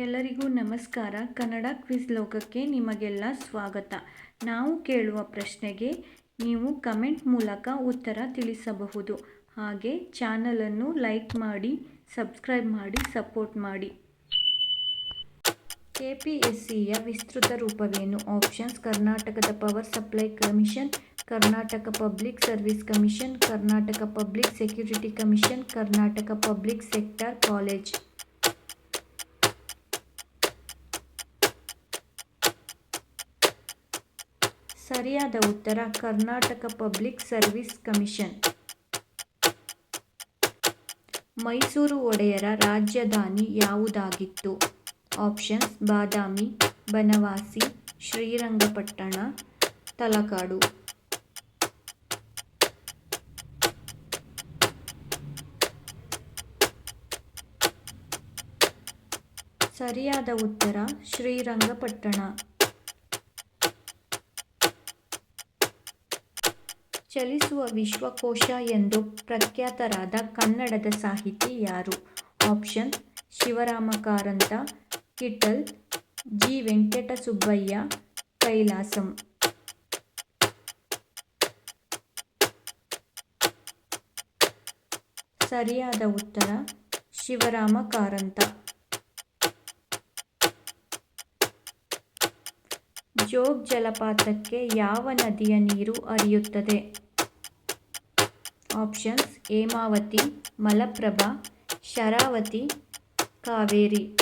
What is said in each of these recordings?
ಎಲ್ಲರಿಗೂ ನಮಸ್ಕಾರ. ಕನ್ನಡ ಕ್ವಿಜ್ ಲೋಕಕ್ಕೆ ನಿಮಗೆಲ್ಲ ಸ್ವಾಗತ. ನಾವು ಕೇಳುವ ಪ್ರಶ್ನೆಗೆ ನೀವು ಕಮೆಂಟ್ ಮೂಲಕ ಉತ್ತರ ತಿಳಿಸಬಹುದು. ಹಾಗೆ ಚಾನಲನ್ನು ಲೈಕ್ ಮಾಡಿ, ಸಬ್ಸ್ಕ್ರೈಬ್ ಮಾಡಿ, ಸಪೋರ್ಟ್ ಮಾಡಿ. ಕೆಪಿಎಸ್ಸಿಯ ವಿಸ್ತೃತ ರೂಪವೇನು? ಆಪ್ಷನ್ಸ್, ಕರ್ನಾಟಕದ power supply commission, Karnataka public service commission, Karnataka public security commission, Karnataka public sector college. ಸರಿಯಾದ ಉತ್ತರ Karnataka public service commission. Mysuru ಒಡೆಯರ ರಾಜಧಾನಿ ಯಾವುದಾಗಿತ್ತು? ಆಪ್ಷನ್ಸ್, ಬಾದಾಮಿ, ಬನವಾಸಿ, ಶ್ರೀರಂಗಪಟ್ಟಣ, ತಲಕಾಡು. ಸರಿಯಾದ ಉತ್ತರ ಶ್ರೀರಂಗಪಟ್ಟಣ. ಚಲಿಸುವ ವಿಶ್ವಕೋಶ ಎಂದು ಪ್ರಖ್ಯಾತರಾದ ಕನ್ನಡದ ಸಾಹಿತಿ ಯಾರು? Option Shivarama Karanth Kittel G Venkatasubbaiah Kailasam. ಸರಿಯಾದ ಉತ್ತರ ಶಿವರಾಮ ಕಾರಂತ ಜೋಗ್ ಜಲಪಾತಕ್ಕೆ ಯಾವ ನದಿಯ ನೀರು ಹರಿಯುತ್ತದೆ? ಆಪ್ಷನ್ಸ್ ಹೇಮಾವತಿ ಮಲಪ್ರಭಾ ಶರಾವತಿ ಕಾವೇರಿ.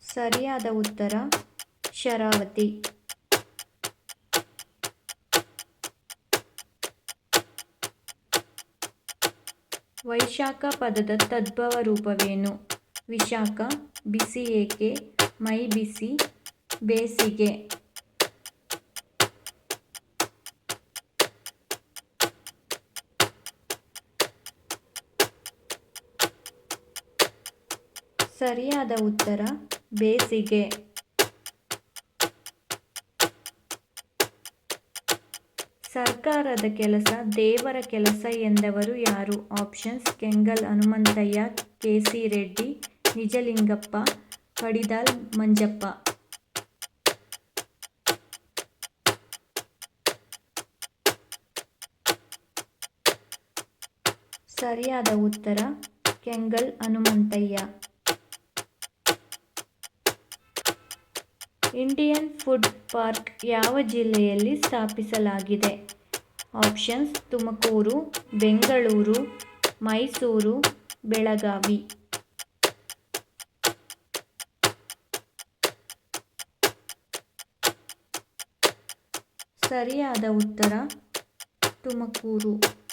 ಸರಿಯಾದ ಉತ್ತರ ಶರಾವತಿ. ವೈಶಾಖ ಪದದ ತದ್ಭವ ರೂಪವೇನು ವಿಶಾಖ ಬಿಸಿ ಏಕೆ ಮೈ ಬಿಸಿ ಬೇಸಿಗೆ. ಸರಿಯಾದ ಉತ್ತರ ಬೇಸಿಗೆ. ಸರ್ಕಾರದ ಕೆಲಸ, ದೇವರ ಕೆಲಸ ಎಂದವರು ಯಾರು? Options, Kengal, Hanumanthaiah K C Reddy, Nijalingappa Kadidal Manjappa. ಸರಿಯಾದ ಉತ್ತರ, Kengal, Hanumanthaiah. Indian food park ಯಾವ ಜಿಲ್ಲೆಯಲ್ಲಿ ಸ್ಥಾಪಿಸಲಾಗಿದೆ? ಆಪ್ಷನ್ಸ್ ತುಮಕೂರು ಬೆಂಗಳೂರು ಮೈಸೂರು ಬೆಳಗಾವಿ. ಸರಿಯಾದ ಉತ್ತರ ತುಮಕೂರು.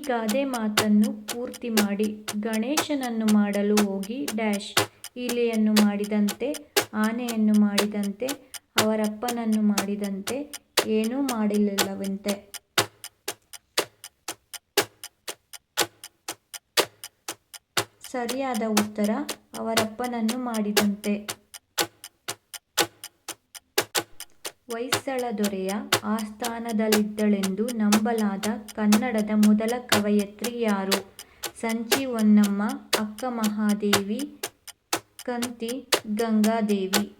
ಗಾದೆ ಮಾತನ್ನು ಪೂರ್ತಿ ಮಾಡಿ. ಗಣೇಶನನ್ನು ಮಾಡಲು ಹೋಗಿ ಡ್ಯಾಶ್ ಇಲಿಯನ್ನು ಮಾಡಿದಂತೆ, ಆನೆಯನ್ನು ಮಾಡಿದಂತೆ, ಅವರಪ್ಪನನ್ನು ಮಾಡಿದಂತೆ ಏನೂ ಮಾಡಲಿಲ್ಲವಂತೆ ಸರಿಯಾದ ಉತ್ತರ ಅವರಪ್ಪನನ್ನು ಮಾಡಿದಂತೆ. ಹೊಯ್ಸಳ ದೊರೆಯ ಆಸ್ಥಾನದಲ್ಲಿದ್ದಳೆಂದು ನಂಬಲಾದ ಕನ್ನಡದ ಮೊದಲ ಕವಯತ್ರಿ ಯಾರು? ಸಂಚಿ ಹೊನ್ನಮ್ಮ, ಅಕ್ಕ ಮಹಾದೇವಿ, ಕಂತಿ ಗಂಗಾದೇವಿ.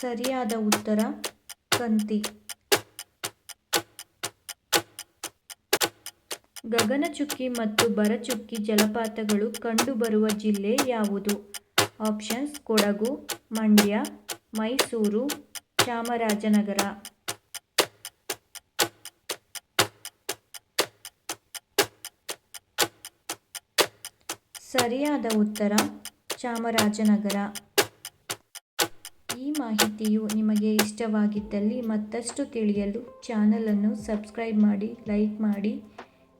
ಸರಿಯಾದ ಉತ್ತರ, ಕಂತಿ. ಗಗನಚುಕ್ಕಿ ಮತ್ತು ಬರಚುಕ್ಕಿ ಜಲಪಾತಗಳು ಕಂಡುಬರುವ ಜಿಲ್ಲೆ ಯಾವುದು? ಆಪ್ಷನ್ಸ್, ಕೊಡಗು, ಮಂಡ್ಯ, ಮೈಸೂರು, ಚಾಮರಾಜನಗರ. ಸರಿಯಾದ ಉತ್ತರ, ಚಾಮರಾಜನಗರ. ಈ ಮಾಹಿತಿಯು ನಿಮಗೆ ಇಷ್ಟವಾಗಿದ್ದಲ್ಲಿ ಮತ್ತಷ್ಟು ತಿಳಿಯಲು ಚಾನಲನ್ನು ಸಬ್ಸ್ಕ್ರೈಬ್ ಮಾಡಿ, ಲೈಕ್ ಮಾಡಿ.